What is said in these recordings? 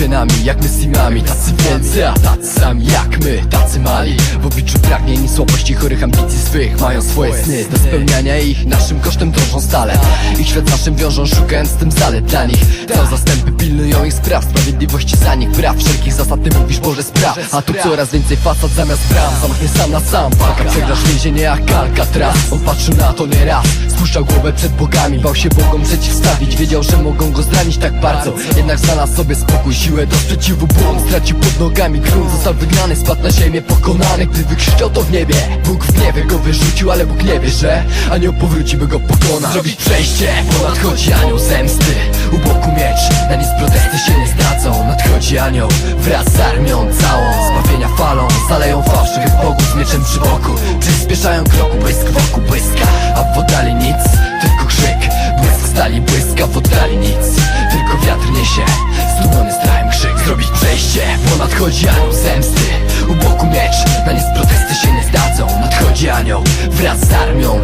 się nami jak my z teamami Tacy wielcy, a tacy sami jak my Tacy mali. W obliczu pragnień i słabości chorych ambicji swych Mają swoje sny. Do spełniania ich Naszym kosztem drążą stale. Ich świat naszym wiążą szukając tym zalet dla nich. Co zastępy pilnują ich spraw Sprawiedliwości za nich praw Wszelkich zasad ty mówisz Boże spraw. A tu coraz więcej fasad zamiast bram. Zamknie sam na sam Walka. Przegrasz więzienie jak Alcatraz. On patrzył na to nie raz Spuszczał głowę przed bogami Bał się Bogom przeciwstawić. Wiedział, że mogą go zranić tak bardzo. Jednak znalazł sobie spokój Siłę do sprzeciwu. Błąd Stracił pod nogami grunt Został wygnany, spadł na ziemię pokonany Gdy wykrzyczał to w niebie. Bóg w gniewie go wyrzucił Ale Bóg nie wie, że Anioł powróci, by go pokonać. Zrobić przejście, bo nadchodzi anioł zemsty. U boku miecz, na nic protesty się nie zdadzą Nadchodzi anioł wraz z armią całą. Zbawienia falą, zaleją fałszywych bogów nadchodzi anioł zemsty. U boku miecz, na nic protesty się nie zdadzą. Nadchodzi anioł wraz z armią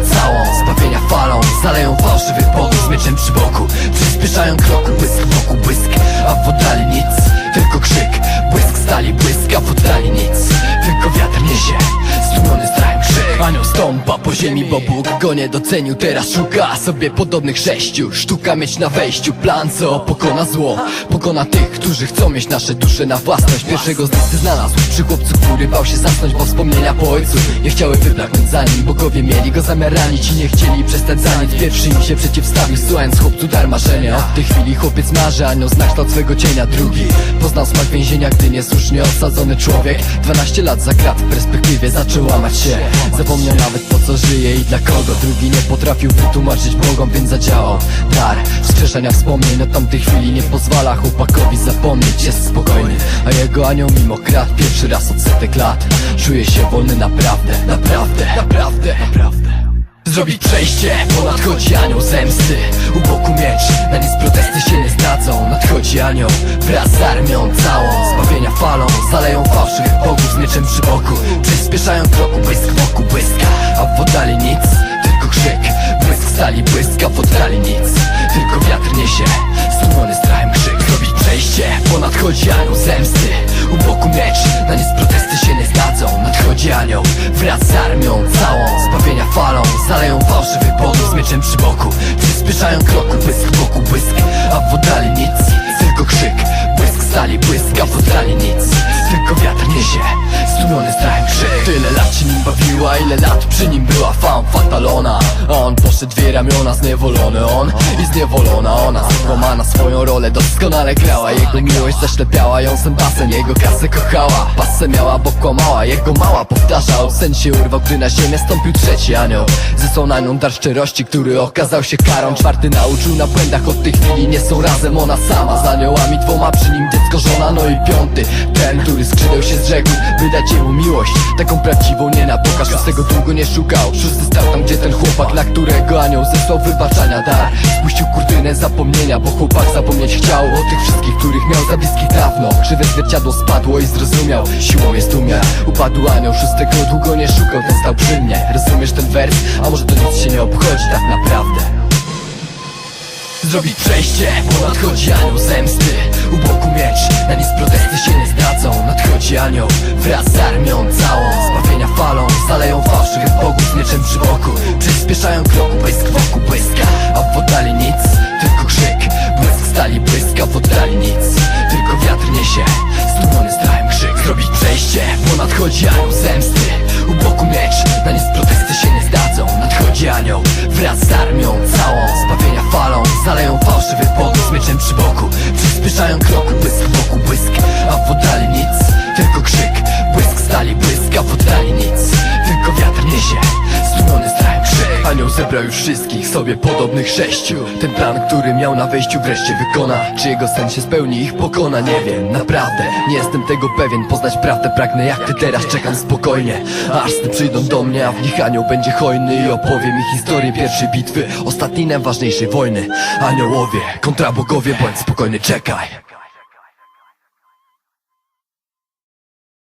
stąpa po ziemi, bo Bóg go nie docenił. Teraz szuka sobie podobnych sześciu. Sztuka mieć na wejściu plan, co pokona zło. Pokona tych, którzy chcą mieć nasze dusze na własność. Pierwszego z listy znalazł przy chłopcu, który bał się zasnąć Bo wspomnienia po ojcu nie chciały wyblaknąć za nim. Bogowie mieli go zamiar ranić i nie chcieli przestać za nic. Pierwszy im się przeciwstawił, słuchając chłopcu dar marzenia Od tej chwili chłopiec marzy, anioł zna kształt swego cienia. Drugi poznał smak więzienia, gdy niesłusznie osadzony człowiek 12 lat za krat w perspektywie zaczął łamać się. Zapomniał nawet po co żyje i dla kogo? Drugi nie potrafił wytłumaczyć Bogom, więc zadziałał Dar. Wskrzeszenia wspomnień od tamtej chwili nie pozwala chłopakowi zapomnieć Jest spokojny, a jego anioł mimo krat Pierwszy raz od setek lat Czuje się wolny naprawdę, naprawdę, naprawdę, naprawdę. Zrobić przejście, bo nadchodzi anioł zemsty. U boku miecz, na nic protesty się nie zdadzą Nadchodzi anioł wraz z armią całą. Zbawienia falą, zaleją fałszywych bogów z mieczem przy boku. Przyspieszają kroku, błysk wokół błyska A w oddali nic, Poszedł dwie ramiona, zniewolony on I zniewolona ona. Zwykła na swoją rolę, doskonale grała. Jego miłość zaślepiała ją sem basen Jego kasę kochała, pasę miała, bo kłamała Jego mała powtarzał, sen się urwał Gdy na ziemię stąpił trzeci anioł. Zesłał na nią dar szczerości, który okazał się karą. Czwarty nauczył na błędach, od tej chwili nie są razem Ona sama. Z aniołami dwoma, przy nim dziecko, żona No i piąty, ten, który skrzydeł się zrzekł By dać jemu miłość, taką prawdziwą nie na pokaz Szóstego długo nie szukał, szósty stał tam gdzie ten chłopak Na którego anioł zesłał wybaczania dar Spuścił kurtynę zapomnienia, bo chłopak zapomnieć chciał. O tych wszystkich, których miał za bliskich dawno. Krzywe zwierciadło spadło i zrozumiał, siłą jest umiar Upadł anioł, szóstego długo nie szukał, ten stał przy mnie. Rozumiesz ten wers? A może to nic się nie obchodzi tak naprawdę? Zrobić przejście, bo nadchodzi anioł zemsty. U boku miecz, na nic protesty się nie zdadzą już wszystkich sobie podobnych sześciu. Ten plan, który miał na wejściu wreszcie wykona. Czy jego sen się spełni, ich pokona, nie wiem Naprawdę, nie jestem tego pewien. Poznać prawdę pragnę jak ty teraz Czekam spokojnie, aż sny przyjdą do mnie A w nich anioł będzie hojny. I opowie mi historię pierwszej bitwy Ostatniej najważniejszej wojny. Aniołowie, kontra bogowie, bądź spokojny, czekaj